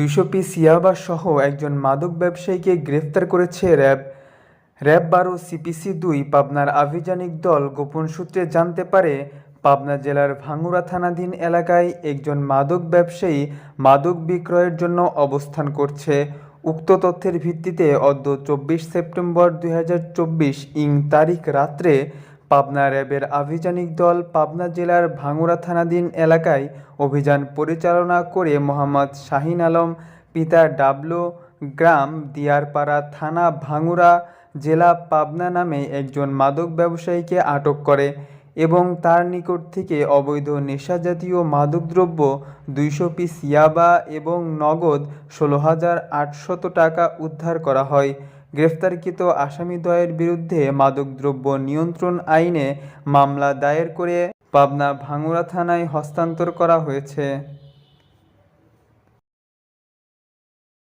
দুইশো পিস ইয়াবা সহ একজন মাদক ব্যবসায়ীকে গ্রেফতার করেছে র্যাব। র্যাব বারো সিপিসি দুই, পাবনার আভিযানিক দল গোপন সূত্রে জানতে পারে, পাবনা জেলার ভাঙ্গুড়া থানাধীন এলাকায় একজন মাদক ব্যবসায়ী মাদক বিক্রয়ের জন্য অবস্থান করছে। উক্ত তথ্যের ভিত্তিতে অদ্য চব্বিশ সেপ্টেম্বর দুই হাজার চব্বিশ ইং তারিখ রাত্রে পাবনা র্যাবের আভিযানিক দল পাবনা জেলার ভাঙুরা থানাধীন এলাকায় অভিযান পরিচালনা করে মোহাম্মদ শাহিন আলম, পিতা ডাবলু গ্রাম দিয়ারপাড়া থানা ভাঙুরা জেলা পাবনা নামে একজন মাদক ব্যবসায়ীকে আটক করে এবং তার নিকট থেকে অবৈধ নেশাজাতীয় মাদকদ্রব্য দুইশো পিস ইয়াবা এবং নগদ ষোলো হাজার আটশত টাকা উদ্ধার করা হয়। গ্রেফতারকৃত আসামিদ্বয়ের বিরুদ্ধে মাদকদ্রব্য নিয়ন্ত্রণ আইনে মামলা দায়ের করে পাবনা ভাঙুরা থানায় হস্তান্তর করা হয়েছে।